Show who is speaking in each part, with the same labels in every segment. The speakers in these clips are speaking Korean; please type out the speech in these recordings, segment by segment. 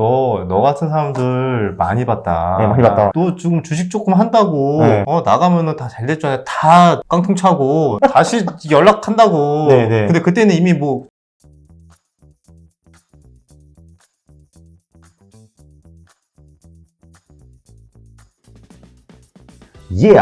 Speaker 1: 너, 너 같은 사람들 많이 봤다.
Speaker 2: 네, 많이 봤다.
Speaker 1: 너 지금 주식 조금 한다고,
Speaker 2: 네.
Speaker 1: 어, 나가면은 다잘 알아. 다 깡통 차고, 다시 연락한다고.
Speaker 2: 네, 네.
Speaker 1: 근데 그때는 이미 뭐,
Speaker 2: 예!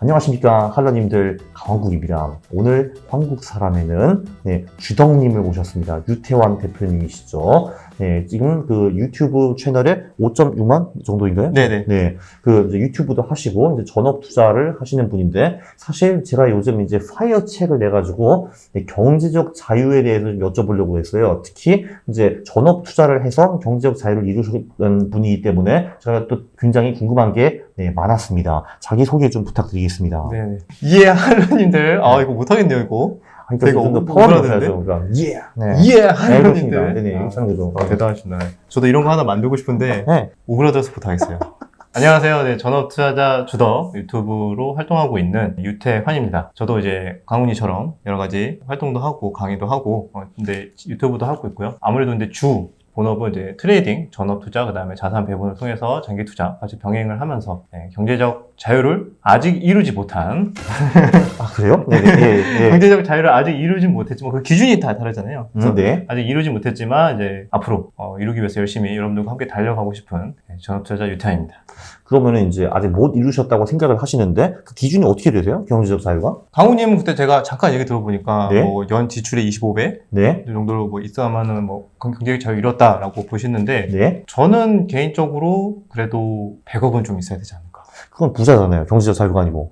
Speaker 2: 안녕하십니까 할러님들 강원국입니다. 오늘 한국 사람에는 네, 주덕님을 모셨습니다. 유태환 대표님이시죠. 네, 지금 그 유튜브 채널에 5.6만 정도인가요?
Speaker 1: 네네.
Speaker 2: 네, 그 유튜브도 하시고 이제 전업 투자를 하시는 분인데 사실 제가 요즘 이제 파이어 책을 내 가지고 경제적 자유에 대해서 여쭤보려고 했어요. 특히 이제 전업 투자를 해서 경제적 자유를 이루신 분이기 때문에 제가 또 굉장히 궁금한 게 네, 많았습니다. 자기 소개 좀 부탁드리겠습니다.
Speaker 1: 네네. 예, 할로님들. 아, 이거 못하겠네요, 이거.
Speaker 2: 아니,
Speaker 1: 되게
Speaker 2: 그러니까 좀더
Speaker 1: 오-
Speaker 2: 파워를
Speaker 1: 오그라드는데?
Speaker 2: 줘야죠. 그러니까 예, 네.
Speaker 1: 예,
Speaker 2: 네, 그렇습니다.
Speaker 1: 할로님들.
Speaker 2: 네네,
Speaker 1: 아,
Speaker 2: 영상도 좀.
Speaker 1: 아, 대단하시네. 저도 이런 거 하나 만들고 싶은데,
Speaker 2: 네.
Speaker 1: 오그라들어서 못하겠어요. 안녕하세요. 네, 전업 투자자 주덕 유튜브로 활동하고 있는 유태환입니다. 저도 이제 강훈이처럼 여러 가지 활동도 하고 강의도 하고 어, 근데 유튜브도 하고 있고요. 아무래도 근데 주 본업은 이제 트레이딩, 전업 투자, 그 다음에 자산 배분을 통해서 장기 투자 같이 병행을 하면서 네, 경제적 자유를 아직 이루지 못한
Speaker 2: 아, 그래요? 네네, 예, 예.
Speaker 1: 경제적 자유를 아직 이루지 못했지만 그 기준이 다 다르잖아요. 그래서
Speaker 2: 음, 네.
Speaker 1: 아직 이루지 못했지만 이제 앞으로 어, 이루기 위해서 열심히 여러분들과 함께 달려가고 싶은 네, 전업 투자자 유태환입니다.
Speaker 2: 그러면은 이제 아직 못 이루셨다고 생각을 하시는데 그 기준이 어떻게 되세요? 경제적 자유가?
Speaker 1: 강우님은 그때 제가 잠깐 얘기 들어보니까
Speaker 2: 네.
Speaker 1: 뭐 연 지출의 25배
Speaker 2: 네.
Speaker 1: 정도로 뭐 있어야만은 뭐 경제적 자유 이뤘다라고 보시는데
Speaker 2: 네.
Speaker 1: 저는 개인적으로 그래도 100억은 좀 있어야 되지 않을까
Speaker 2: 그건 부자잖아요. 경제적 자유가 아니고.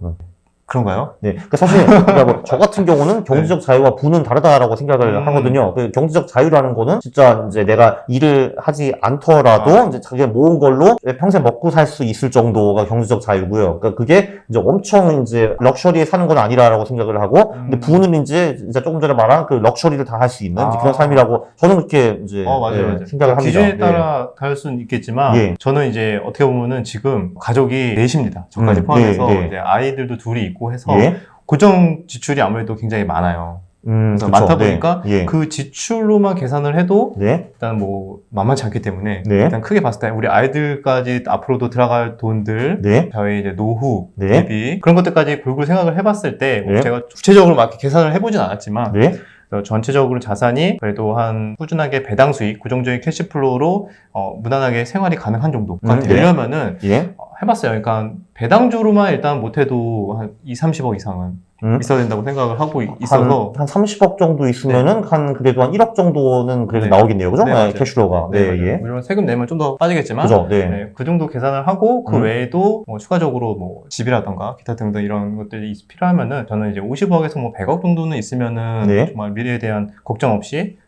Speaker 2: 응.
Speaker 1: 그런가요?
Speaker 2: 네. 그러니까 사실 그러니까 뭐 저 같은 경우는 경제적 자유와 부는 다르다라고 생각을
Speaker 1: 음.
Speaker 2: 하거든요. 그 경제적 자유라는 거는 진짜 이제 내가 일을 하지 않더라도
Speaker 1: 아.
Speaker 2: 이제 자기가 모은 걸로 평생 먹고 살 수 있을 정도가 경제적 자유고요. 그러니까 그게 이제 엄청 이제 럭셔리에 사는 건 아니라라고 생각을 하고 근데
Speaker 1: 음.
Speaker 2: 부는 이제 진짜 조금 전에 말한 그 럭셔리를 다 할 수 있는
Speaker 1: 아.
Speaker 2: 그런 삶이라고 저는 그렇게 이제
Speaker 1: 어 맞아요,
Speaker 2: 예,
Speaker 1: 맞아요.
Speaker 2: 생각을 합니다.
Speaker 1: 기준에
Speaker 2: 예.
Speaker 1: 따라 다를 수는 있겠지만
Speaker 2: 예.
Speaker 1: 저는 이제 어떻게 보면은 지금 가족이 넷입니다. 저까지
Speaker 2: 음,
Speaker 1: 포함해서
Speaker 2: 네, 네.
Speaker 1: 이제 아이들도 둘이 있고 해서
Speaker 2: 예.
Speaker 1: 고정 지출이 아무래도 굉장히 많아요.
Speaker 2: 음,
Speaker 1: 그래서
Speaker 2: 그쵸.
Speaker 1: 많다
Speaker 2: 네.
Speaker 1: 보니까
Speaker 2: 예.
Speaker 1: 그 지출로만 계산을 해도
Speaker 2: 네.
Speaker 1: 일단 뭐 만만치 않기 때문에
Speaker 2: 네.
Speaker 1: 일단 크게 봤을 때 우리 아이들까지 앞으로도 들어갈 돈들
Speaker 2: 네.
Speaker 1: 저희 이제 노후
Speaker 2: 네.
Speaker 1: 대비 그런 것들까지 골고루 생각을 해봤을 때뭐
Speaker 2: 네.
Speaker 1: 제가 구체적으로 막 이렇게 계산을 해보진 않았지만
Speaker 2: 네.
Speaker 1: 어, 전체적으로 자산이 그래도 한 꾸준하게 배당 수익 고정적인 캐시플로우로 어, 무난하게 생활이 가능한 정도가
Speaker 2: 음, 네.
Speaker 1: 되려면은
Speaker 2: 예.
Speaker 1: 어, 해봤어요. 그러니까 배당주로만 일단 못해도 한 2, 30억 이상은
Speaker 2: 음.
Speaker 1: 있어야 된다고 생각을 하고 있- 있어서
Speaker 2: 한, 한 30억 정도 있으면은 한 그래도 한 1억 정도는 그래도
Speaker 1: 네.
Speaker 2: 나오겠네요. 그죠?
Speaker 1: 네,
Speaker 2: 네,
Speaker 1: 맞아요.
Speaker 2: 캐시로가.
Speaker 1: 네,
Speaker 2: 네,
Speaker 1: 맞아요.
Speaker 2: 예.
Speaker 1: 물론 세금 내면 좀 더 빠지겠지만
Speaker 2: 그죠? 네.
Speaker 1: 네, 그 정도 계산을 하고 그
Speaker 2: 음.
Speaker 1: 외에도 뭐 추가적으로 뭐 집이라던가 기타 등등 이런 것들이 있- 필요하면은 저는 이제 50억에서 뭐 100억 정도는 있으면은
Speaker 2: 네.
Speaker 1: 정말 미래에 대한 걱정 없이 쭉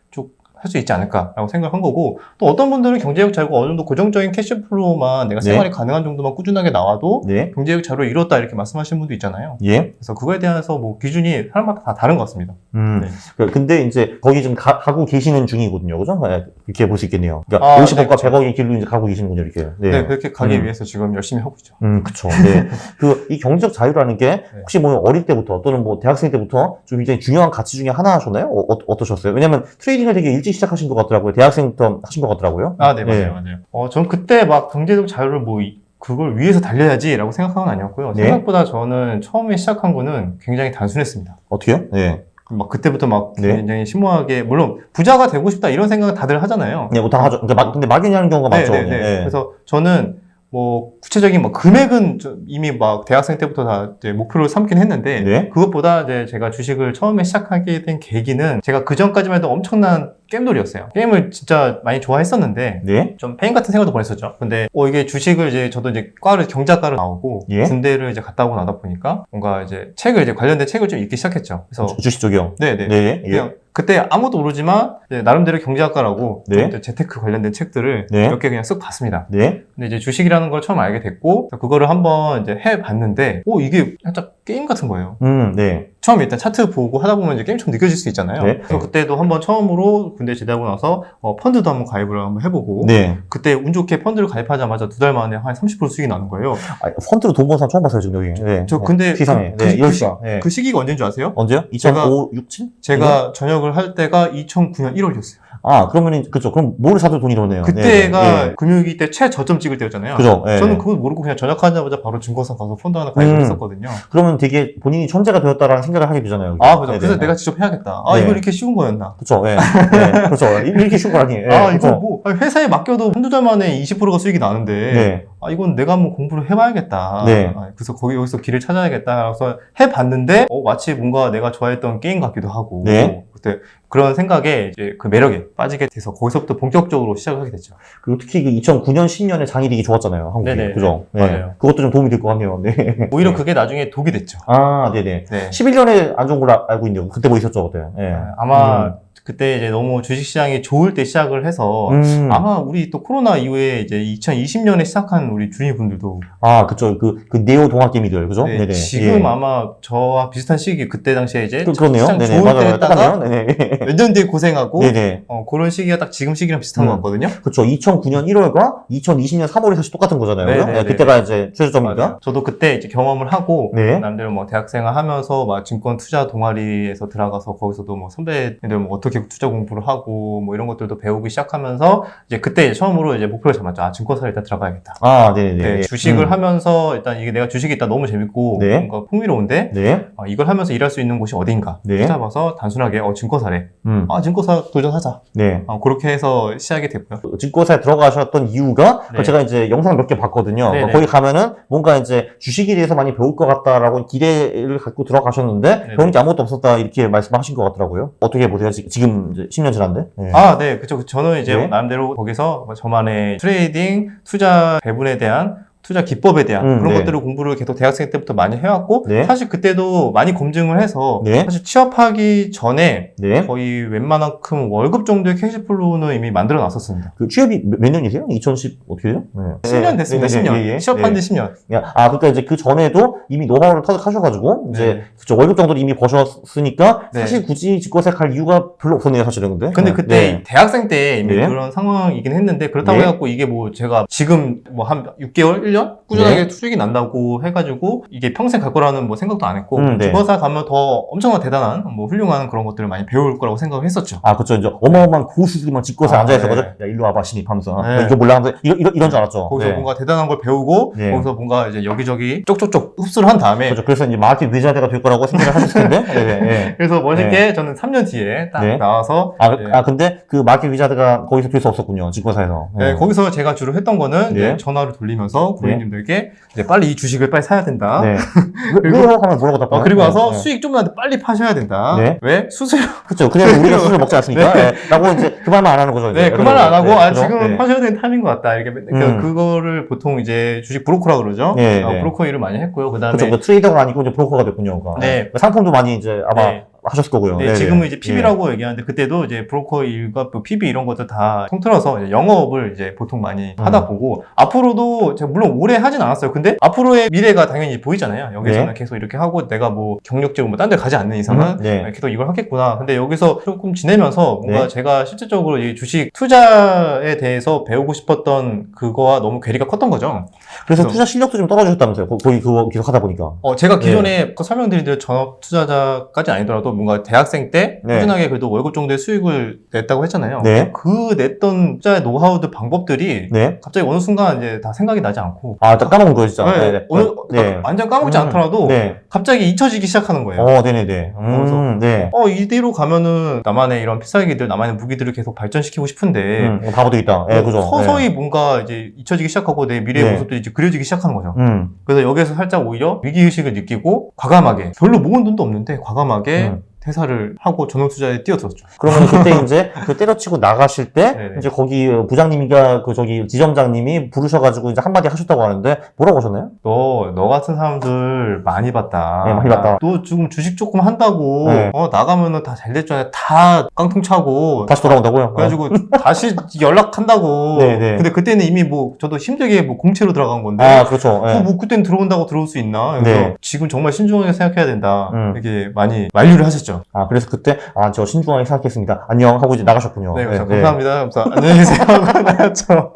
Speaker 1: 할 수 있지 않을까라고 생각한 거고 또 어떤 분들은 경제적 자유가 어느 정도 고정적인 캐시플로우만 내가
Speaker 2: 네.
Speaker 1: 생활이 가능한 정도만 꾸준하게 나와도
Speaker 2: 네.
Speaker 1: 경제적 자유를 이뤘다 이렇게 말씀하시는 분도 있잖아요.
Speaker 2: 예.
Speaker 1: 그래서 그거에 대해서 뭐 기준이 사람마다 다 다른 것 같습니다.
Speaker 2: 음.
Speaker 1: 네.
Speaker 2: 그- 근데 이제 거기 지금 가, 가고 계시는 중이거든요. 그죠? 네, 이렇게 볼 수 있겠네요. 그러니까
Speaker 1: 아,
Speaker 2: 50억과
Speaker 1: 네, 그쵸.
Speaker 2: 100억의 길로 이제 가고 계시는군요. 이렇게.
Speaker 1: 네,
Speaker 2: 네.
Speaker 1: 그렇게 가기
Speaker 2: 음.
Speaker 1: 위해서 지금 열심히 하고 있죠.
Speaker 2: 음, 그쵸. 네. 그, 이 경제적 자유라는 게 혹시 뭐 어릴 때부터 또는 뭐 대학생 때부터 좀 굉장히 중요한 가치 중에 하나셨나요? 어, 어, 떠셨어요 왜냐면 트레이딩을 되게 일찍 시작하신 것 같더라고요. 대학생부터 하신 것 같더라고요.
Speaker 1: 아, 네, 맞아요,
Speaker 2: 네.
Speaker 1: 맞아요. 어, 전 그때 막 경제적 자유를 뭐, 이- 그걸 위해서 달려야지라고 생각한 건 아니었고요.
Speaker 2: 네.
Speaker 1: 생각보다 저는 처음에 시작한 거는 굉장히 단순했습니다.
Speaker 2: 어떻게요? 네.
Speaker 1: 막 그때부터 막
Speaker 2: 네.
Speaker 1: 굉장히 심오하게, 물론 부자가 되고 싶다 이런 생각은 다들 하잖아요.
Speaker 2: 네, 뭐다 하죠. 근데, 막, 근데 막연히 하는 경우가
Speaker 1: 네,
Speaker 2: 많죠.
Speaker 1: 네, 네. 그래서 저는 뭐 구체적인 뭐 금액은 좀 이미 막 대학생 때부터 다 이제 목표로 삼긴 했는데
Speaker 2: 네.
Speaker 1: 그것보다 이제 제가 주식을 처음에 시작하게 된 계기는 제가 그 전까지만 해도 엄청난 게임돌이었어요. 게임을 진짜 많이 좋아했었는데
Speaker 2: 네.
Speaker 1: 좀 페인 같은 생각도 보냈었죠. 근데 어 이게 주식을 이제 저도 이제 과를 경자과를 나오고
Speaker 2: 예.
Speaker 1: 군대를 이제 갔다 오고 나다 보니까 뭔가 이제 책을 이제 관련된 책을 좀 읽기 시작했죠. 그래서
Speaker 2: 주- 주식 쪽이요.
Speaker 1: 네네.
Speaker 2: 네. 예.
Speaker 1: 그냥 그때 아무도 모르지만 이제 나름대로 경제학과라고
Speaker 2: 네.
Speaker 1: 또 재테크 관련된 책들을
Speaker 2: 네.
Speaker 1: 몇 개 그냥 쓱 봤습니다.
Speaker 2: 네.
Speaker 1: 근데 이제 주식이라는 걸 처음 알게 됐고 그거를 한번 이제 해 봤는데 오 이게 살짝 게임 같은 거예요.
Speaker 2: 음, 네.
Speaker 1: 처음에 일단 차트 보고 하다 보면 이제 게임 처럼 느껴질 수 있잖아요.
Speaker 2: 네.
Speaker 1: 그래서 그때도 한번 처음으로 군대 제대하고 나서 어, 펀드도 한번 가입을 한번 해보고
Speaker 2: 네.
Speaker 1: 그때 운 좋게 펀드를 가입하자마자 두 달 만에 한 30% 수익이 나는 거예요.
Speaker 2: 아, 펀드로 돈 버는 사람 처음 봤어요, 지금 여기. 네.
Speaker 1: 저
Speaker 2: 네.
Speaker 1: 근데
Speaker 2: 세상에.
Speaker 1: 그-
Speaker 2: 네,
Speaker 1: 그-
Speaker 2: 이럴
Speaker 1: 그
Speaker 2: 수가. 네.
Speaker 1: 그 시기가 언제인 줄 아세요?
Speaker 2: 언제요?
Speaker 1: 제가-
Speaker 2: 2005, 6, 7?
Speaker 1: 제가 전역을 할 때가 2009년 1월이었어요.
Speaker 2: 아, 그러면은, 그죠. 그럼 뭘 사도 돈이 들었네요.
Speaker 1: 그때가
Speaker 2: 네, 네.
Speaker 1: 금융위기 때 최저점 찍을 때였잖아요.
Speaker 2: 그죠. 예.
Speaker 1: 저는 그거 모르고 그냥 전역하자마자 바로 증권사 가서 폰드 하나 가입을
Speaker 2: 음.
Speaker 1: 했었거든요.
Speaker 2: 그러면 되게 본인이 천재가 되었다라는 생각을 하게 되잖아요.
Speaker 1: 아.
Speaker 2: 네,
Speaker 1: 그래서
Speaker 2: 네.
Speaker 1: 내가 직접 해야겠다. 아,
Speaker 2: 네.
Speaker 1: 이거 이렇게 쉬운 거였나?
Speaker 2: 그쵸, 예. 네, 그렇죠. 이렇게 쉬운 거 아니에요. 예,
Speaker 1: 아. 이거 뭐, 회사에 맡겨도 한두 달 만에 20%가 수익이 나는데,
Speaker 2: 네.
Speaker 1: 아, 이건 내가 한번 공부를 해봐야겠다.
Speaker 2: 네.
Speaker 1: 아, 그래서 거기 여기서 길을 찾아야겠다. 그래서 해봤는데, 어, 마치 뭔가 내가 좋아했던 게임 같기도 하고,
Speaker 2: 네.
Speaker 1: 그때 그런 생각에 이제 그 매력에 빠지게 돼서 거기서부터 본격적으로 시작을 하게 됐죠.
Speaker 2: 그리고 특히 그 2009년, 10년에 장일이기 좋았잖아요. 한국이.
Speaker 1: 네네.
Speaker 2: 그죠? 네.
Speaker 1: 맞아요.
Speaker 2: 그것도 좀 도움이 될 것 같네요. 네.
Speaker 1: 오히려
Speaker 2: 네.
Speaker 1: 그게 나중에 독이 됐죠.
Speaker 2: 아, 네네.
Speaker 1: 네.
Speaker 2: 11년에 안 좋은 걸로 알고 있는데, 그때 뭐 있었죠, 그때? 예.
Speaker 1: 아마
Speaker 2: 음.
Speaker 1: 그때 이제 너무 주식시장이 좋을 때 시작을 해서,
Speaker 2: 음.
Speaker 1: 아마 우리 또 코로나 이후에 이제 2020년에 시작한 우리 주인분들도
Speaker 2: 아, 그쵸. 그, 그 네오 동학개미들, 그죠?
Speaker 1: 네,
Speaker 2: 네네.
Speaker 1: 지금
Speaker 2: 예.
Speaker 1: 아마 저와 비슷한 시기 그때 당시에 이제
Speaker 2: 그, 그렇네요.
Speaker 1: 시장
Speaker 2: 네네.
Speaker 1: 좋을 때
Speaker 2: 맞아요.
Speaker 1: 했다가
Speaker 2: 똑같네요. 네네.
Speaker 1: 몇 년 뒤에 고생하고
Speaker 2: 네네.
Speaker 1: 어, 그런 시기가 딱 지금 시기랑 비슷한
Speaker 2: 음.
Speaker 1: 것 같거든요.
Speaker 2: 그쵸. 2009년 1월과 2020년 3월이 사실 똑같은 거잖아요. 그죠?
Speaker 1: 네네네.
Speaker 2: 네, 그때가 이제 최저점이니까.
Speaker 1: 맞아요. 저도 그때 이제 경험을 하고
Speaker 2: 네.
Speaker 1: 남들 뭐 대학생활 하면서 막 증권 투자 동아리에서 들어가서 거기서도 뭐 선배들 뭐 어떻게 투자 공부를 하고 뭐 이런 것들도 배우기 시작하면서 이제 그때 처음으로 이제 목표를 잡았죠. 아 증권사를 일단 들어가야겠다.
Speaker 2: 아, 네네네.
Speaker 1: 네, 주식을
Speaker 2: 음.
Speaker 1: 하면서 일단 이게 내가 주식이 일단 너무 재밌고
Speaker 2: 네.
Speaker 1: 뭔가 풍미로운데
Speaker 2: 네.
Speaker 1: 아, 이걸 하면서 일할 수 있는 곳이 어딘가
Speaker 2: 네.
Speaker 1: 찾아봐서 단순하게 어 증권사래.
Speaker 2: 음.
Speaker 1: 아 증권사 도전하자.
Speaker 2: 네.
Speaker 1: 어, 그렇게 해서 시작이 됐고요.
Speaker 2: 증권사에 들어가셨던 이유가
Speaker 1: 네.
Speaker 2: 제가 이제 영상 몇 개 봤거든요.
Speaker 1: 네네.
Speaker 2: 거기 가면은 뭔가 이제 주식에 대해서 많이 배울 것 같다라고 기대를 갖고 들어가셨는데. 배우는 게 아무것도 없었다 이렇게 말씀하신 것 같더라고요. 어떻게 보세요? 지- 지금 이제 10년 지났는데. 네.
Speaker 1: 아, 네, 그쵸. 저는 이제
Speaker 2: 네.
Speaker 1: 나름대로 거기서 뭐 저만의 트레이딩, 투자 배분에 대한 투자 기법에 대한
Speaker 2: 음,
Speaker 1: 그런
Speaker 2: 네.
Speaker 1: 것들을 공부를 계속 대학생 때부터 많이 해왔고
Speaker 2: 네.
Speaker 1: 사실 그때도 많이 검증을 해서
Speaker 2: 네.
Speaker 1: 사실 취업하기 전에
Speaker 2: 네.
Speaker 1: 거의 웬만큼 월급 정도의 캐시플로우는 이미 만들어 놨었습니다.
Speaker 2: 그 취업이 몇, 몇 년이세요? 2010 어떻게 돼요? 네.
Speaker 1: 10년 됐습니다.
Speaker 2: 네, 네,
Speaker 1: 10년.
Speaker 2: 예, 예.
Speaker 1: 취업한
Speaker 2: 예.
Speaker 1: 지 10년.
Speaker 2: 야, 아, 그러니까 이제 그 전에도 이미 노하우를 터득하셔가지고, 이제,
Speaker 1: 네.
Speaker 2: 그쵸, 월급 정도를 이미 버셨으니까,
Speaker 1: 네.
Speaker 2: 사실 굳이 갈 이유가 별로 없었네요, 사실은, 근데.
Speaker 1: 근데
Speaker 2: 네.
Speaker 1: 그때
Speaker 2: 네.
Speaker 1: 대학생 때 이미
Speaker 2: 네.
Speaker 1: 그런 상황이긴 했는데 그렇다고
Speaker 2: 네.
Speaker 1: 해갖고 이게 뭐 제가 지금 뭐 한 6개월, 1년 꾸준하게
Speaker 2: 네.
Speaker 1: 수익이 난다고 해가지고 이게 평생 갈 거라는 뭐 생각도 안 했고
Speaker 2: 음, 네.
Speaker 1: 주거사 가면 더 엄청난 대단한 뭐 훌륭한 그런 것들을 많이 배울 거라고 생각을 했었죠.
Speaker 2: 아, 그쵸. 이제 어마어마한 고수들만 직권세
Speaker 1: 아,
Speaker 2: 앉아있어가지고,
Speaker 1: 네.
Speaker 2: 야, 일로 와봐, 신입 하면서.
Speaker 1: 네.
Speaker 2: 이거 몰라 하면서, 이런, 이런, 이런 줄 알았죠.
Speaker 1: 거기서
Speaker 2: 네.
Speaker 1: 뭔가 대단한 걸 배우고
Speaker 2: 네.
Speaker 1: 거기서 뭔가 이제 여기저기 쪽쪽쪽 흡수를 한 다음에
Speaker 2: 그렇죠. 그래서 이제 마켓 위자드가 될 거라고 생각을 하셨을 텐데. 네, 네, 네.
Speaker 1: 그래서 멋있게 저는 3년 뒤에 딱
Speaker 2: 네.
Speaker 1: 나와서
Speaker 2: 아,
Speaker 1: 네.
Speaker 2: 아, 근데 그 마켓 위자드가 거기서 될 수 없었군요. 직권사에서.
Speaker 1: 네, 거기서 제가 주로 했던 거는
Speaker 2: 네.
Speaker 1: 전화를 돌리면서 고객님들께 이제 빨리 이 주식을 빨리 사야 된다.
Speaker 2: 네. 왜,
Speaker 1: 그리고-
Speaker 2: 왜 하면 뭐라고?
Speaker 1: 어, 그리고 와서
Speaker 2: 네.
Speaker 1: 수익 좀만 빨리 파셔야 된다.
Speaker 2: 네.
Speaker 1: 왜? 수수료.
Speaker 2: 그쵸. 그냥 우리가 술을 먹지 않습니까? 네. 라고 이제 그 말만 안 하는 거죠. 이제.
Speaker 1: 네, 그 말을 안 하고,
Speaker 2: 네,
Speaker 1: 아,
Speaker 2: 그죠?
Speaker 1: 지금
Speaker 2: 네.
Speaker 1: 파셔야 되는 타임인 것 같다. 이렇게. 그러니까
Speaker 2: 음.
Speaker 1: 그거를 보통 이제 주식 브로커라 그러죠.
Speaker 2: 네,
Speaker 1: 어,
Speaker 2: 네.
Speaker 1: 브로커 일을 많이 했고요. 그 다음에.
Speaker 2: 그쵸. 그 트레이더가 아니고 이제 브로커가 됐군요. 그러니까.
Speaker 1: 네.
Speaker 2: 상품도 많이 이제 아마
Speaker 1: 네.
Speaker 2: 하셨을 거고요.
Speaker 1: 네,
Speaker 2: 네,
Speaker 1: 지금은
Speaker 2: 네.
Speaker 1: 이제 PB라고 얘기하는데 그때도 이제 브로커 일과 또 PB 이런 것들 다 통틀어서 이제 영업을 이제 보통 많이
Speaker 2: 음.
Speaker 1: 하다 보고 앞으로도 제가 물론 오래 하진 않았어요. 근데 앞으로의 미래가 당연히 보이잖아요. 여기서는
Speaker 2: 네.
Speaker 1: 계속 이렇게 하고 내가 뭐 경력직으로 뭐딴 데 가지 않는 이상은
Speaker 2: 음, 네.
Speaker 1: 계속 이걸 하겠구나. 근데 여기서 조금 지내면서 뭔가
Speaker 2: 네.
Speaker 1: 제가 실질적으로 이 주식 투자에 대해서 배우고 싶었던 그거와 너무 괴리가 컸던 거죠.
Speaker 2: 그래서
Speaker 1: 그래서-
Speaker 2: 투자 실력도 좀 떨어지셨다면서요. 거- 거기 그거 계속 하다 보니까.
Speaker 1: 어, 제가 기존에 그 설명드린 대로 전업 투자자까지 아니더라도 뭔가 대학생 때
Speaker 2: 네.
Speaker 1: 꾸준하게 그래도 월급 정도의 수익을 냈다고 했잖아요.
Speaker 2: 네.
Speaker 1: 그 냈던 투자의 노하우들 방법들이
Speaker 2: 네.
Speaker 1: 갑자기 어느 순간 이제 다 생각이 나지 않고
Speaker 2: 아, 딱 까먹은 진짜.
Speaker 1: 네,
Speaker 2: 네, 네.
Speaker 1: 어느,
Speaker 2: 네.
Speaker 1: 그러니까 완전 까먹지
Speaker 2: 음,
Speaker 1: 않더라도
Speaker 2: 네.
Speaker 1: 갑자기 잊혀지기 시작하는 거예요.
Speaker 2: 어, 네네네. 음, 네.
Speaker 1: 어, 이대로 가면은 나만의 이런 필살기들, 나만의 무기들을 계속 발전시키고 싶은데
Speaker 2: 음, 바보 되겠다. 예, 그죠.
Speaker 1: 서서히
Speaker 2: 네.
Speaker 1: 뭔가 이제 잊혀지기 시작하고 내 미래의
Speaker 2: 네.
Speaker 1: 모습들이 이제 그려지기 시작하는 거죠.
Speaker 2: 음,
Speaker 1: 그래서 여기에서 살짝 오히려 위기의식을 느끼고 과감하게 별로 모은 돈도 없는데 과감하게
Speaker 2: 음.
Speaker 1: 퇴사를 하고 전업 투자에 뛰어들었죠.
Speaker 2: 그러면 그때 이제 그 때려치고 나가실 때
Speaker 1: 네네.
Speaker 2: 이제 거기 부장님이가 그 저기 지점장님이 부르셔가지고 이제 한마디 하셨다고 하는데 뭐라고 하셨나요?
Speaker 1: 너, 너 같은 사람들 많이 봤다.
Speaker 2: 네, 많이 봤다.
Speaker 1: 너 지금 주식 조금 한다고,
Speaker 2: 네.
Speaker 1: 어, 나가면은 다 잘 됐잖아. 다 깡통 차고.
Speaker 2: 다시 돌아온다고요?
Speaker 1: 그래가지고 다시 연락한다고.
Speaker 2: 네네.
Speaker 1: 근데 그때는 이미 뭐, 저도 힘들게 뭐 공채로 들어간 건데.
Speaker 2: 아, 그렇죠. 예.
Speaker 1: 어, 뭐 그땐 들어온다고 들어올 수 있나? 그래서
Speaker 2: 네.
Speaker 1: 지금 정말 신중하게 생각해야 된다.
Speaker 2: 음.
Speaker 1: 이렇게 많이 만류를 하셨죠. 있었죠.
Speaker 2: 아, 그래서 그때, 아, 저 신중하게 생각했습니다. 안녕 하고 이제 나가셨군요.
Speaker 1: 네, 그래서 감사합니다. 하면서 안녕히 계세요 하고 나갔죠.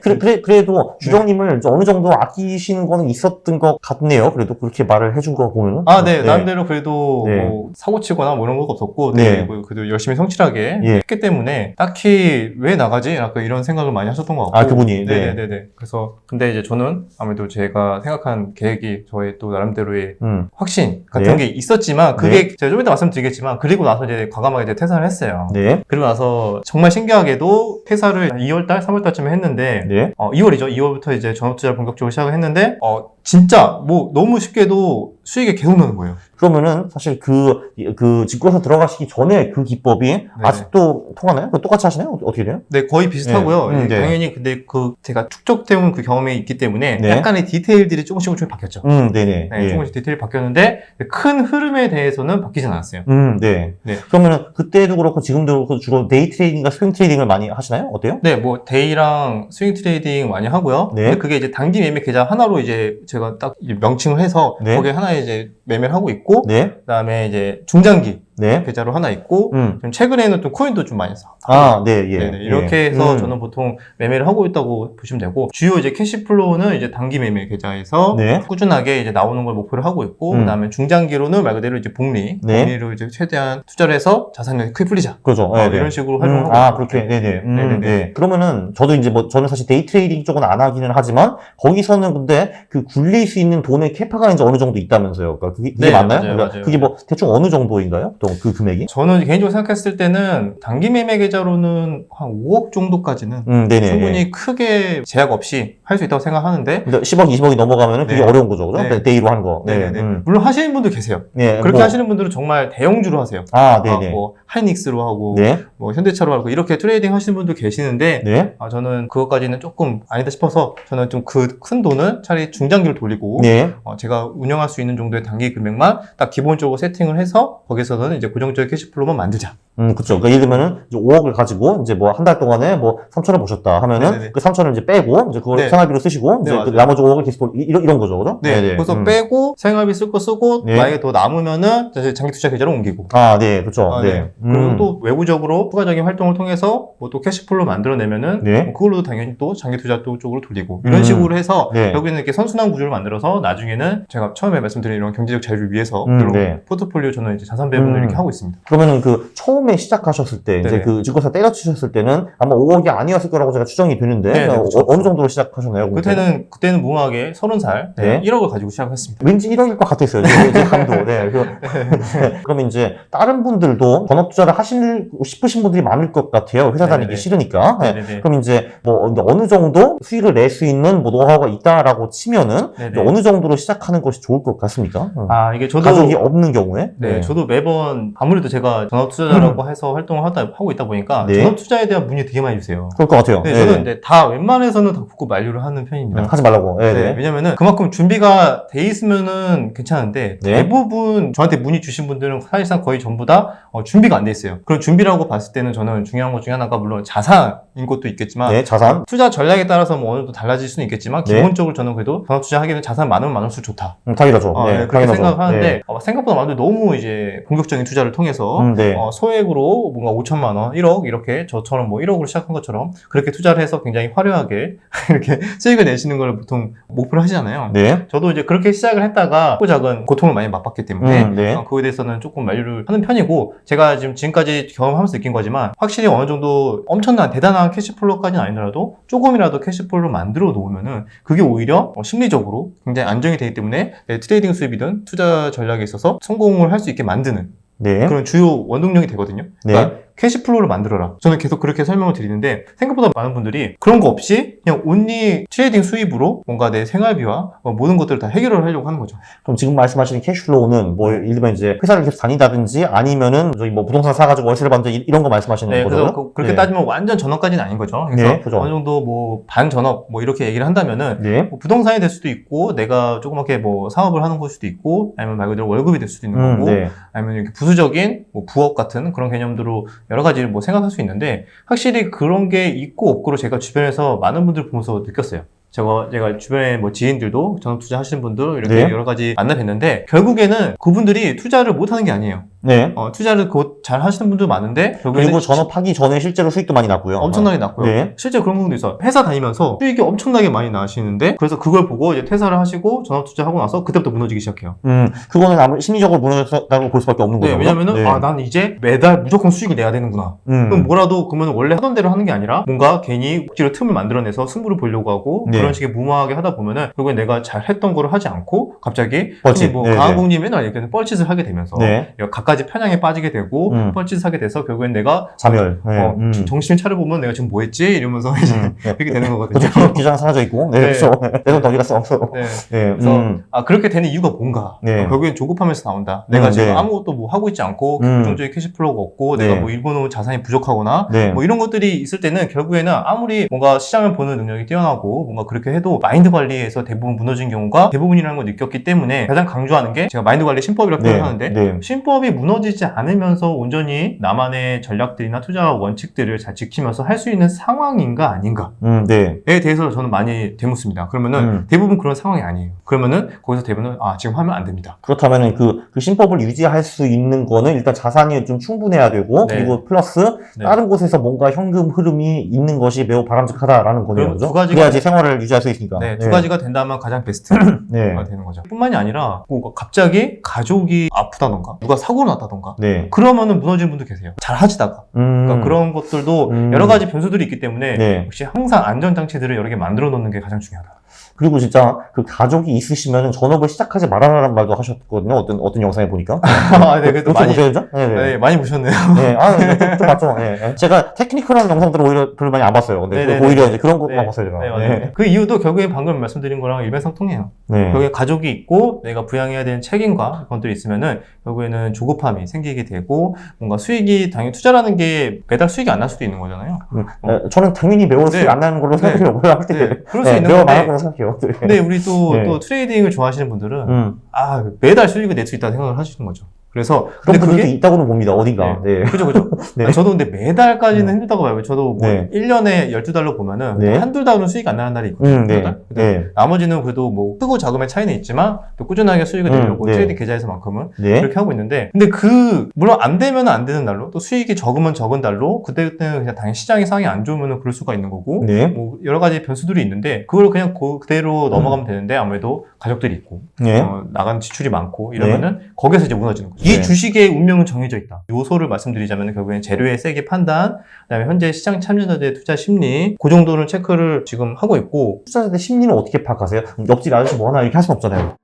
Speaker 2: 그래, 그래, 그래도 주정님을 좀 어느 정도 아끼시는 거는 있었던 것 같네요. 그래도 그렇게 말을 해준 거 보면은.
Speaker 1: 아, 네, 나름대로 그래도
Speaker 2: 네.
Speaker 1: 뭐 사고 치거나 뭐 이런 거 없었고,
Speaker 2: 네.
Speaker 1: 네, 뭐 그래도 열심히 성실하게
Speaker 2: 예.
Speaker 1: 했기 때문에 딱히 왜 나가지? 약간 이런 생각을 많이 하셨던 것 같고.
Speaker 2: 아, 그분이, 네.
Speaker 1: 네, 네, 네. 그래서 근데 이제 저는 아무래도 제가 생각한 계획이 저의 또 나름대로의
Speaker 2: 음.
Speaker 1: 확신 같은
Speaker 2: 네.
Speaker 1: 게 있었지만 그게 제가 좀 이따 말씀드리겠지만 그리고 나서 이제 과감하게 이제 퇴사를 했어요.
Speaker 2: 네.
Speaker 1: 그리고 나서 정말 신기하게도 퇴사를 2월달, 3월달쯤에 했는데
Speaker 2: 네.
Speaker 1: 어, 2월이죠. 2월부터 이제 전업 투자를 본격적으로 시작을 했는데 어, 진짜 뭐 너무 쉽게도 수익이 계속 나는 거예요.
Speaker 2: 그러면은 사실 그, 그 직구에서 들어가시기 전에 그 기법이 아직도 통하나요? 똑같이 하시나요? 어떻게 돼요?
Speaker 1: 네, 거의 비슷하고요.
Speaker 2: 네. 음, 네.
Speaker 1: 당연히 근데 그 제가 축적되온 그 경험이 있기 때문에
Speaker 2: 네.
Speaker 1: 약간의 디테일들이 조금씩 조금씩 바뀌었죠.
Speaker 2: 음, 네네.
Speaker 1: 네,
Speaker 2: 예.
Speaker 1: 조금씩 디테일이 바뀌었는데 큰 흐름에 대해서는 바뀌진 않았어요.
Speaker 2: 음, 네.
Speaker 1: 네.
Speaker 2: 그러면은 그때도 그렇고 지금도 그렇고 주로 데이 트레이딩과 스윙 트레이딩을 많이 하시나요? 어때요?
Speaker 1: 네, 뭐 데이랑 스윙 트레이딩 많이 하고요.
Speaker 2: 네.
Speaker 1: 근데 그게 이제 단기 매매 계좌 하나로 이제 제가 딱 명칭을 해서
Speaker 2: 네.
Speaker 1: 거기에 하나에 이제 매매를 하고 있고
Speaker 2: 네.
Speaker 1: 그다음에 이제 중장기
Speaker 2: 네.
Speaker 1: 계좌로 하나 있고
Speaker 2: 음.
Speaker 1: 좀 최근에는 또 코인도 좀 많이 사.
Speaker 2: 아, 네, 예.
Speaker 1: 네네, 이렇게
Speaker 2: 예.
Speaker 1: 해서
Speaker 2: 음.
Speaker 1: 저는 보통 매매를 하고 있다고 보시면 되고 주요 이제 캐시플로우는 이제 단기 매매 계좌에서
Speaker 2: 네.
Speaker 1: 꾸준하게 이제 나오는 걸 목표로 하고 있고
Speaker 2: 음.
Speaker 1: 그다음에 중장기로는 말 그대로 이제 복리
Speaker 2: 네.
Speaker 1: 복리로 이제 최대한 투자를 해서 자산을 크게 풀리자
Speaker 2: 그렇죠.
Speaker 1: 어,
Speaker 2: 네, 네.
Speaker 1: 이런 식으로
Speaker 2: 음,
Speaker 1: 활용하고
Speaker 2: 아,
Speaker 1: 있고.
Speaker 2: 그렇게, 네 네. 음,
Speaker 1: 네네네.
Speaker 2: 네. 그러면은, 저도 이제 뭐, 저는 사실 데이 트레이딩 쪽은 안 하기는 하지만, 거기서는 근데 그 굴릴 수 있는 돈의 캐파가 이제 어느 정도 있다면서요. 그러니까 그게, 그게
Speaker 1: 네,
Speaker 2: 맞나요?
Speaker 1: 맞아요,
Speaker 2: 그러니까
Speaker 1: 맞아요.
Speaker 2: 그게 뭐, 대충 어느 정도인가요? 또그 금액이?
Speaker 1: 저는 개인적으로 생각했을 때는 단기 매매 계좌로는 한 5억 정도까지는
Speaker 2: 음, 네네.
Speaker 1: 충분히 크게 제약 없이 할 수 있다고 생각하는데
Speaker 2: 근데 10억, 20억이 넘어가면은 그게
Speaker 1: 네.
Speaker 2: 어려운 거죠. 그죠?
Speaker 1: 네.
Speaker 2: 데이로 하는 거. 네.
Speaker 1: 네네네.
Speaker 2: 음.
Speaker 1: 물론 하시는 분도 계세요.
Speaker 2: 네.
Speaker 1: 그렇게
Speaker 2: 뭐,
Speaker 1: 하시는 분들은 정말 대형주로 하세요.
Speaker 2: 아,
Speaker 1: 아,
Speaker 2: 네네.
Speaker 1: 뭐 하이닉스로 하고
Speaker 2: 네.
Speaker 1: 뭐 현대차로 하고 이렇게 트레이딩 하시는 분도 계시는데
Speaker 2: 네.
Speaker 1: 아, 저는 그것까지는 조금 아니다 싶어서 저는 좀 그 큰 돈은 차라리 중장기로 돌리고
Speaker 2: 네.
Speaker 1: 어, 제가 운영할 수 있는 정도의 단기 금액만 딱 기본적으로 세팅을 해서 거기서는 이제 고정적인 캐시플로만 만들자.
Speaker 2: 음, 그쵸. 그러니까 예를 들면은 이제 5억을 가지고 이제 뭐 한 달 동안에 뭐 3천을 보셨다 하면은
Speaker 1: 네네네.
Speaker 2: 그 3천을 이제 빼고 이제 그걸
Speaker 1: 네.
Speaker 2: 생활비로 쓰시고 이제
Speaker 1: 네,
Speaker 2: 그
Speaker 1: 맞아요.
Speaker 2: 나머지 5억을 계속 돌- 이런, 이런 거죠. 그죠?
Speaker 1: 네.
Speaker 2: 네네.
Speaker 1: 그래서
Speaker 2: 음.
Speaker 1: 빼고 생활비 쓸 거 쓰고
Speaker 2: 네.
Speaker 1: 만약에 더 남으면은 이제 장기 투자 계좌로 옮기고.
Speaker 2: 아, 네. 그쵸.
Speaker 1: 아,
Speaker 2: 네.
Speaker 1: 네. 그리고 또 외부적으로 추가적인 활동을 통해서 뭐 또 캐시플로 만들어내면은
Speaker 2: 네.
Speaker 1: 뭐 그걸로도 당연히 또 장기 투자 또 쪽으로 돌리고 이런
Speaker 2: 음.
Speaker 1: 식으로 해서
Speaker 2: 네.
Speaker 1: 결국에는 이렇게 선순환 구조를 만들어서 나중에는 제가 처음에 말씀드린 이런 경제적 자유를 위해서
Speaker 2: 음,
Speaker 1: 그런
Speaker 2: 네.
Speaker 1: 포트폴리오 저는 이제 자산 배분을
Speaker 2: 음.
Speaker 1: 이렇게 하고 있습니다.
Speaker 2: 그러면은 그 처음 에 시작하셨을 때 이제
Speaker 1: 네네.
Speaker 2: 그 증권사 때려치셨을 때는 아마 5억이 아니었을 거라고 제가 추정이 되는데
Speaker 1: 네네,
Speaker 2: 어,
Speaker 1: 그쵸,
Speaker 2: 어느 정도로 시작하셨나요? 그때?
Speaker 1: 그때 는 그때는 무모하게 30살
Speaker 2: 네.
Speaker 1: 1억을 가지고 시작했습니다.
Speaker 2: 왠지 1억일 것 같았어요. 제, 제 감도. 네. 그, 그러면 이제 다른 분들도 전업 투자를 하시고 싶으신 분들이 많을 것 같아요. 회사 다니기
Speaker 1: 네네네.
Speaker 2: 싫으니까. 네. 그럼 이제 뭐 어느 정도 수익을 낼 수 있는 뭐 노하우가 있다라고 치면은
Speaker 1: 네네.
Speaker 2: 어느 정도로 시작하는 것이 좋을 것 같습니까? 어.
Speaker 1: 아 이게 저도
Speaker 2: 가족이 없는 경우에.
Speaker 1: 네, 저도 매번 아무래도 제가 전업 투자자라고 해서 활동을 하다 하고 있다 보니까
Speaker 2: 네.
Speaker 1: 전업 투자에 대한 문의 되게 많이 주세요.
Speaker 2: 그럴 것 같아요.
Speaker 1: 네,
Speaker 2: 네.
Speaker 1: 저는 근데 다 웬만해서는 다 붙고 만류를 하는 편입니다.
Speaker 2: 음, 하지 말라고. 네,
Speaker 1: 네,
Speaker 2: 네.
Speaker 1: 왜냐면은 그만큼 준비가 돼 있으면은 괜찮은데
Speaker 2: 네.
Speaker 1: 대부분 저한테 문의 주신 분들은 사실상 거의 전부 다 어, 준비가 안 돼 있어요. 그런 준비라고 봤을 때는 저는 중요한 것 중에 하나가 물론 자산인 것도 있겠지만
Speaker 2: 네, 자산.
Speaker 1: 투자 전략에 따라서 뭐 어느 정도 달라질 수는 있겠지만
Speaker 2: 네.
Speaker 1: 기본적으로 저는 그래도 전업 투자하기에는 자산 많으면 많을수록 좋다.
Speaker 2: 음, 당연하죠.
Speaker 1: 어,
Speaker 2: 네,
Speaker 1: 네, 그렇게
Speaker 2: 당연하죠.
Speaker 1: 생각하는데
Speaker 2: 네.
Speaker 1: 어, 생각보다 많은데 너무 이제 본격적인 투자를 통해서
Speaker 2: 음, 네.
Speaker 1: 어, 소액 으로 뭔가 5천만 원, 1억 이렇게 저처럼 뭐 1억으로 시작한 것처럼 그렇게 투자를 해서 굉장히 화려하게 이렇게 수익을 내시는 걸 보통 목표로 하시잖아요.
Speaker 2: 네.
Speaker 1: 저도 이제 그렇게 시작을 했다가 크고 작은 고통을 많이 맛봤기 때문에
Speaker 2: 음, 네.
Speaker 1: 어, 그거에 대해서는 조금 만류를 하는 편이고 제가 지금 지금까지 경험하면서 느낀 거지만 확실히 어느 정도 엄청난 대단한 캐시플로우까지는 아니더라도 조금이라도 캐시플로우를 만들어 놓으면은 그게 오히려 어, 심리적으로 굉장히 안정이 되기 때문에 내 트레이딩 수입이든 투자 전략에 있어서 성공을 할 수 있게 만드는
Speaker 2: 네.
Speaker 1: 그런 주요 원동력이 되거든요.
Speaker 2: 네.
Speaker 1: 그러니까 캐시플로우를 만들어라. 저는 계속 그렇게 설명을 드리는데 생각보다 많은 분들이 그런 거 없이 그냥 온리 트레이딩 수입으로 뭔가 내 생활비와 뭐 모든 것들을 다 해결을 하려고 하는 거죠.
Speaker 2: 그럼 지금 말씀하시는 캐시플로우는 뭐 예를 들면 이제 회사를 계속 다니다든지 아니면은 저희 뭐 부동산 사가지고 월세를 받는 이- 이런 거 말씀하시는
Speaker 1: 네,
Speaker 2: 거죠?
Speaker 1: 그래서 그- 그렇게
Speaker 2: 네.
Speaker 1: 따지면 완전 전업까지는 아닌 거죠. 그래서
Speaker 2: 네, 그죠.
Speaker 1: 어느 정도 뭐 반 전업 뭐 이렇게 얘기를 한다면은
Speaker 2: 네.
Speaker 1: 뭐 부동산이 될 수도 있고 내가 조그맣게 뭐 사업을 하는 걸 수도 있고 아니면 말 그대로 월급이 될 수도 있는
Speaker 2: 음,
Speaker 1: 거고
Speaker 2: 네.
Speaker 1: 아니면 이렇게 부수적인 뭐 부업 같은 그런 개념들로 여러 가지를 뭐 생각할 수 있는데 확실히 그런 게 있고 없고로 제가 주변에서 많은 분들 보면서 느꼈어요. 제가, 제가 주변에 뭐 지인들도 전업 투자 하시는 분들 이렇게
Speaker 2: 네.
Speaker 1: 여러 가지 만나 뵀는데 결국에는 그분들이 투자를 못 하는 게 아니에요.
Speaker 2: 네.
Speaker 1: 어, 투자를 곧 잘 하시는 분도 많은데 결국에는
Speaker 2: 그리고 전업하기 전에 실제로 수익도 많이 났고요.
Speaker 1: 엄청나게 났고요.
Speaker 2: 네.
Speaker 1: 실제 그런 부분도 있어요. 회사 다니면서 수익이 엄청나게 많이 나시는데 그래서 그걸 보고 이제 퇴사를 하시고 전업 투자하고 나서 그때부터 무너지기 시작해요.
Speaker 2: 음, 그거는 아무 심리적으로 무너졌다고 볼 수밖에 없는
Speaker 1: 네,
Speaker 2: 거죠.
Speaker 1: 왜냐면은
Speaker 2: 네.
Speaker 1: 아, 난 이제 매달 무조건 수익을 내야 되는구나.
Speaker 2: 음.
Speaker 1: 그럼 뭐라도 그러면 원래 하던 대로 하는 게 아니라 뭔가 괜히 억지로 틈을 만들어내서 승부를 보려고 하고
Speaker 2: 네.
Speaker 1: 그런 식의 무모하게 하다 보면은 결국엔 내가 잘 했던 거를 하지 않고 갑자기
Speaker 2: 뻘짓.
Speaker 1: 뭐
Speaker 2: 네,
Speaker 1: 강한국님 맨날 얘기하는 뻘짓을 하게 되면서
Speaker 2: 네.
Speaker 1: 갖가지 편향에 빠지게 되고
Speaker 2: 음.
Speaker 1: 뻘짓을 하게 돼서 결국엔 내가
Speaker 2: 자멸. 네.
Speaker 1: 어,
Speaker 2: 음.
Speaker 1: 정신을 차려보면 내가 지금 뭐 했지? 이러면서 이제
Speaker 2: 음. 네.
Speaker 1: 그렇게 되는 거거든요.
Speaker 2: 그렇죠. 기장 사라져 있고. 네,
Speaker 1: 네.
Speaker 2: 그렇죠. 내돈 어디 갔어? 없어.
Speaker 1: 네.
Speaker 2: 네.
Speaker 1: 그래서
Speaker 2: 음.
Speaker 1: 아 그렇게 되는 이유가 뭔가?
Speaker 2: 네.
Speaker 1: 어, 결국엔 조급하면서 나온다. 내가
Speaker 2: 음,
Speaker 1: 지금
Speaker 2: 네.
Speaker 1: 아무것도 뭐 하고 있지 않고
Speaker 2: 음.
Speaker 1: 긍정적인 캐시플로우가 없고
Speaker 2: 네.
Speaker 1: 내가 뭐 일궈놓은 자산이 부족하거나
Speaker 2: 네.
Speaker 1: 뭐 이런 것들이 있을 때는 결국에는 아무리 뭔가 시장을 보는 능력이 뛰어나고 뭔가 그렇게 해도 마인드 관리에서 대부분 무너진 경우가 대부분이라는 걸 느꼈기 때문에 가장 강조하는 게 제가 마인드 관리 신법이라고
Speaker 2: 네.
Speaker 1: 표현하는데
Speaker 2: 네.
Speaker 1: 신법이 무너지지 않으면서 온전히 나만의 전략들이나 투자 원칙들을 잘 지키면서 할 수 있는 상황인가 아닌가에
Speaker 2: 음, 네.
Speaker 1: 대해서 저는 많이 되묻습니다. 그러면은
Speaker 2: 음.
Speaker 1: 대부분 그런 상황이 아니에요. 그러면은 거기서 대부분은 아 지금 하면 안 됩니다.
Speaker 2: 그렇다면은 그, 그 신법을 유지할 수 있는 거는 일단 자산이 좀 충분해야 되고,
Speaker 1: 네.
Speaker 2: 그리고 플러스
Speaker 1: 네.
Speaker 2: 다른 곳에서 뭔가 현금 흐름이 있는 것이 매우 바람직하다라는 거네요. 그죠?
Speaker 1: 두 가지가-
Speaker 2: 그래야지 생활을 유지할 수 있으니까.
Speaker 1: 네, 두 가지가 된다면 가장 베스트가
Speaker 2: 네.
Speaker 1: 되는 거죠. 뿐만이 아니라 뭐 갑자기 가족이 아프다던가 누가 사고를 났다던가
Speaker 2: 네.
Speaker 1: 그러면은 무너지는 분도 계세요. 잘 하시다가
Speaker 2: 음.
Speaker 1: 그러니까 그런 것들도
Speaker 2: 음.
Speaker 1: 여러 가지 변수들이 있기 때문에
Speaker 2: 네.
Speaker 1: 역시 항상 안전 장치들을 여러 개 만들어 놓는 게 가장 중요하다.
Speaker 2: 그리고 진짜 그 가족이 있으시면 전업을 시작하지 말아라는 말도 하셨거든요. 어떤, 어떤 영상에 보니까.
Speaker 1: 아, 네, 그래도 많이
Speaker 2: 보셔야죠? 네, 네.
Speaker 1: 네, 많이 보셨네요.
Speaker 2: 네, 아, 네, 좀, 좀 맞죠. 네, 네. 제가 테크니컬한 영상들은 오히려 별로 많이 안 봤어요. 근데
Speaker 1: 네, 네,
Speaker 2: 오히려
Speaker 1: 네.
Speaker 2: 이제 그런 것만
Speaker 1: 네.
Speaker 2: 봤어요, 제가.
Speaker 1: 네, 맞아요. 그 이유도 결국에 방금 말씀드린 거랑 일맥상통해요.
Speaker 2: 네.
Speaker 1: 결국에 가족이 있고 내가 부양해야 되는 책임과 그것들이 있으면은 결국에는 조급함이 생기게 되고 뭔가 수익이 당연히 투자라는 게 매달 수익이 안 날 수도 있는 거잖아요.
Speaker 2: 음, 네, 저는 당연히 매월 수익
Speaker 1: 네.
Speaker 2: 안 나는 걸로
Speaker 1: 네.
Speaker 2: 생각해요. 때.
Speaker 1: 네, 그럴 수
Speaker 2: 네,
Speaker 1: 있는
Speaker 2: 매월 거라고 생각해요. 네.
Speaker 1: 근데 우리 또,
Speaker 2: 네.
Speaker 1: 또 트레이딩을 좋아하시는 분들은
Speaker 2: 음,
Speaker 1: 아 매달 수익을 낼 수 있다는 생각을 하시는 거죠. 그래서 근데 그게
Speaker 2: 있다고는 봅니다. 어딘가. 네.
Speaker 1: 그죠 그죠.
Speaker 2: 네.
Speaker 1: 아, 저도 근데 매달까지는
Speaker 2: 음.
Speaker 1: 힘들다고 봐요. 저도 뭐
Speaker 2: 네.
Speaker 1: 1년에 12달러 보면은
Speaker 2: 네.
Speaker 1: 한두 달은 수익이 안 나는 날이 있거든요.
Speaker 2: 음, 네.
Speaker 1: 달?
Speaker 2: 네.
Speaker 1: 나머지는 그래도 뭐 크고 작음의 차이는 있지만 또 꾸준하게 수익을
Speaker 2: 음,
Speaker 1: 내려고
Speaker 2: 네.
Speaker 1: 트레이딩 계좌에서만큼은
Speaker 2: 네.
Speaker 1: 그렇게 하고 있는데 근데 그 물론 안 되면 안 되는 날로 또 수익이 적으면 적은 달로 그때 그때는 그냥 당연히 시장의 상황이 안 좋으면 그럴 수가 있는 거고
Speaker 2: 네.
Speaker 1: 뭐 여러 가지 변수들이 있는데 그걸 그냥 그- 그대로 넘어가면 되는데 아무래도 가족들이 있고
Speaker 2: 네.
Speaker 1: 어, 나간 지출이 많고 이러면은 거기서 이제 무너지는 거죠. 이
Speaker 2: 네.
Speaker 1: 주식의 운명은 정해져 있다. 요소를 말씀드리자면 결국엔 재료의 세기 판단, 그다음에 현재 시장 참여자들의 투자 심리, 그 정도는 체크를 지금 하고 있고
Speaker 2: 투자자들 심리는 어떻게 파악하세요? 옆집 아저씨 뭐 하나 이렇게 할 수는 없잖아요.